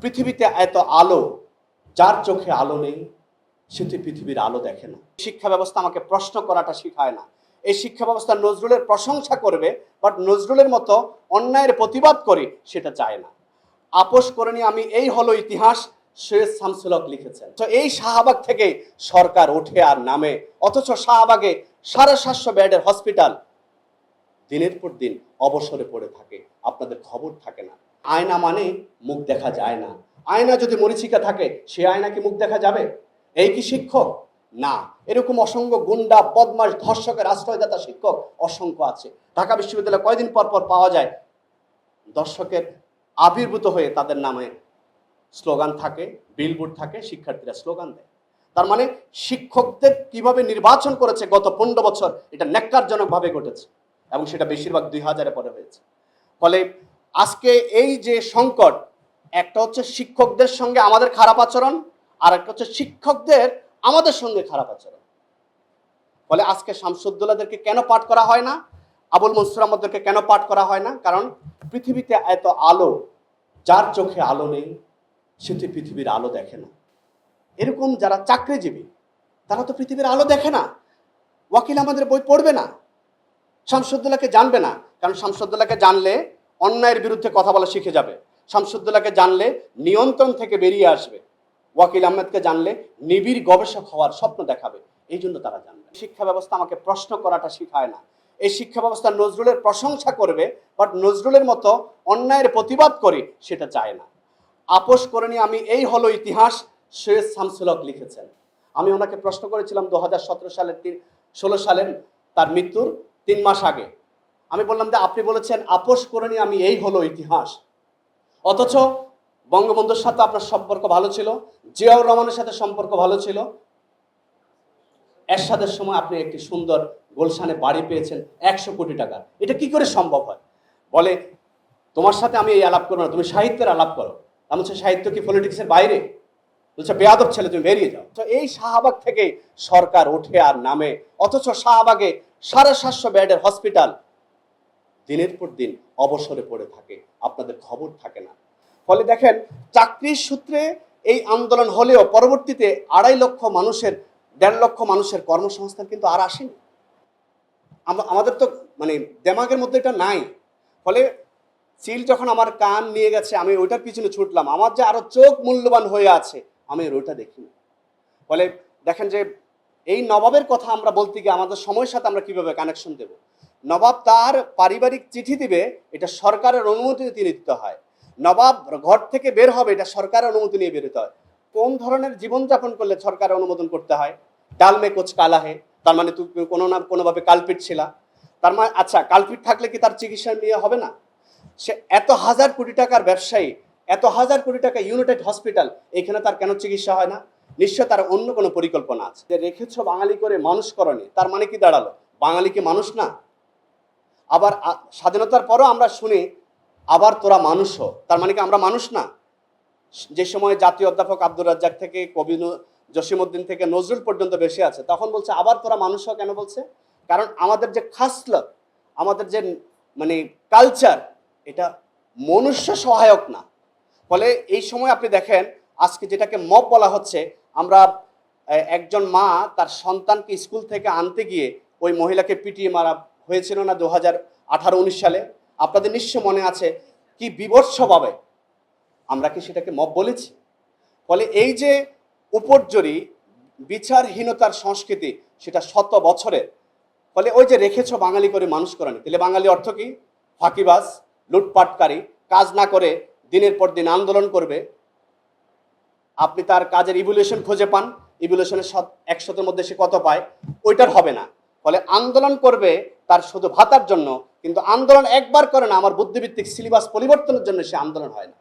পৃথিবীতে এত আলো, যার চোখে আলো নেই, সে তো পৃথিবীর আলো দেখে না। শিক্ষা ব্যবস্থা আমাকে প্রশ্ন করাটা শেখায় না। এই শিক্ষা ব্যবস্থা নজরুলের প্রশংসা করবে বাট নজরুলের মতো অন্যায়ের প্রতিবাদ করে সেটা চায় না। আপোষ করে নিয়ে আমি এই হলো ইতিহাস, সৈয়দ শামসুলক লিখেছেন। তো এই শাহবাগ থেকে সরকার ওঠে আর নামে, অথচ শাহবাগে সাড়ে সাতশো বেডের হসপিটাল দিনের পর দিন অবসরে পড়ে থাকে। আপনাদের খবর থাকে না। আয়না মানে মুখ দেখা যায় না। আয়না যদি মরিচিকা থাকে, সে আয়না কি মুখ দেখা যাবে? এই কি শিক্ষক? না। এরকম অসংখ্য গুন্ডা বদমাস ধর্ষকের আশ্রয়দাতা শিক্ষক অসংখ্য আছে। ঢাকা বিশ্ববিদ্যালয়ে কয়দিন পর পর পাওয়া যায়? দর্শকের আবির্ভূত হয়ে তাদের নামে স্লোগান থাকে বিলবোর্ড থাকে, শিক্ষার্থীরা স্লোগান দেয়। তার মানে শিক্ষকদের কীভাবে নির্বাচন করেছে গত পনেরো বছর, এটা ন্যাক্কারজনকভাবে ঘটেছে এবং সেটা বেশিরভাগ দুই হাজারে পরে হয়েছে। ফলে আজকে এই যে সংকট, একটা হচ্ছে শিক্ষকদের সঙ্গে আমাদের খারাপ আচরণ, আর একটা হচ্ছে শিক্ষকদের আমাদের সঙ্গে খারাপ আচরণ। ফলে আজকে শামসুদ্দোল্লাদেরকে কেন পাঠ করা হয় না? আবুল মনসুর আহমদদেরকে কেন পাঠ করা হয় না? কারণ পৃথিবীতে এত আলো, যার চোখে আলো নেই, সে তো পৃথিবীর আলো দেখে না। এরকম যারা চাকরিজীবী, তারা তো পৃথিবীর আলো দেখে না। ওয়াকিল আমাদের বই পড়বে না। শামসুদ্দোল্লাহকে জানবে না। কারণ শামসুদ্দোল্লাহকে জানলে অন্যায়ের বিরুদ্ধে কথা বলা শিখে যাবে। শামসুদ্দোল্লাহকে জানলে নিয়ন্ত্রণ থেকে বেরিয়ে আসবে। ওয়াকিল আহমেদকে জানলে নিবিড় গবেষক হওয়ার স্বপ্ন দেখাবে। এই জন্য তারা জানবে। শিক্ষা ব্যবস্থা আমাকে প্রশ্ন করাটা শেখায় না। এই শিক্ষা ব্যবস্থা নজরুলের প্রশংসা করবে বাট নজরুলের মতো অন্যায়ের প্রতিবাদ করে সেটা চায় না। আপোষ করে নিয়ে আমি এই হলো ইতিহাস, সৈয়দ শামসুলক লিখেছেন। আমি ওনাকে প্রশ্ন করেছিলাম দু হাজার সতেরো সালের তিন, ষোলো সালের তার মৃত্যুর তিন মাস আগে। আমি বললাম যে আপনি বলেছেন, আপোষ করে নিয়ে আমি এই হলো ইতিহাস। অথচ বঙ্গবন্ধুর সাথে আপনার সম্পর্ক ভালো ছিল, জিয়াউর রহমানের সাথে সম্পর্ক ভালো ছিল। এরশাদের সময় আপনি একটি সুন্দর গোলশানে বাড়ি পেয়েছেন, একশো কোটি টাকা। এটা কি করে সম্ভব হয়? বলে, তোমার সাথে আমি এই আলাপ করব না, তুমি সাহিত্যের আলাপ করো। আমি হচ্ছে সাহিত্য কি পলিটিক্সের বাইরে? বলছে, বেয়াদব ছেলে, তুমি বেরিয়ে যাও। তো এই শাহবাগ থেকে সরকার ওঠে আর নামে। অথচ শাহবাগে সাড়ে সাতশো বেডের হসপিটাল দিনের পর দিন অবসরে পড়ে থাকে, আপনাদের খবর থাকে না। ফলে দেখেন, চাকরির সূত্রে এই আন্দোলন হলেও পরবর্তীতে আড়াই লক্ষ মানুষের, দেড় লক্ষ মানুষের কর্মসংস্থান কিন্তু আর আসেনি। আমাদের তো মানে দেমাগের মধ্যে এটা নাই। ফলে চিল যখন আমার কান নিয়ে গেছে, আমি ওইটার পিছনে ছুটলাম, আমার যে আরও চোখ মূল্যবান হয়ে আছে, আমি ওইটা দেখিনি। ফলে দেখেন যে এই নবাবের কথা আমরা বলতে গিয়ে আমাদের সময়ের সাথে আমরা কীভাবে কানেকশন দেব? নবাব তার পারিবারিক চিঠি দিবে, এটা সরকারের অনুমতি তিনি দিতে হয়। নবাব ঘর থেকে বের হবে, এটা সরকারের অনুমতি নিয়ে বেরোতে হয়। কোন ধরনের জীবনযাপন করলে সরকারের অনুমোদন করতে হয়? ডালমে কোচ কালাহে, তার মানে তুমি কোনো না কোনোভাবে কালপিট ছিলা। তার মানে আচ্ছা কালপিট থাকলে কি তার চিকিৎসা নিয়ে হবে না? সে এত হাজার কোটি টাকার ব্যবসায়ী, এত হাজার কোটি টাকা ইউনাইটেড হসপিটাল এখানে তার কেন চিকিৎসা হয় না? নিশ্চয় তার অন্য কোনো পরিকল্পনা আছে। যে রেখেছ বাঙালি করে মানুষ করনি, তার মানে কি দাঁড়াল? বাঙালি কি মানুষ না? আবার স্বাধীনতার পরও আমরা শুনি, আবার তোরা মানুষ হ। তার মানে কি আমরা মানুষ না? যে সময় জাতীয় অধ্যাপক আব্দুর রাজ্জাক থেকে কবি জসিমউদ্দিন থেকে নজরুল পর্যন্ত বেশি আছে, তখন বলছে, আবার তোরা মানুষ হ? কেন বলছে? কারণ আমাদের যে খাসলত, আমাদের যে মানে কালচার এটা মনুষ্য সহায়ক না। ফলে এই সময় আপনি দেখেন, আজকে যেটাকে মব বলা হচ্ছে, আমরা একজন মা তার সন্তানকে স্কুল থেকে আনতে গিয়ে ওই মহিলাকে পিটিয়ে মারা হয়েছিল না দু হাজার আঠারো উনিশ সালে? আপনাদের নিশ্চয় মনে আছে কি বিভৎসভাবে আমরা কি সেটাকে মব বলেছি? ফলে এই যে উপর্জরি বিচারহীনতার সংস্কৃতি সেটা শত বছরের, ফলে ওই যে রেখেছ বাঙালি করে মানুষ করেনি তাহলে বাঙালি অর্থ কি? ফাঁকিবাজ, লুটপাটকারী, কাজ না করে দিনের পর দিন আন্দোলন করবে। আপনি তার কাজের ইভলিউশন খুঁজে পান। ইভুলেশনের ইভলিউশনের একশতের মধ্যে সে কত পায়? ওইটার হবে না। ফলে আন্দোলন করবে তার শুধু ভাতার জন্য, কিন্তু আন্দোলন একবার করে না, আমার বুদ্ধিভিত্তিক সিলেবাস পরিবর্তনের জন্য সে আন্দোলন হয় না।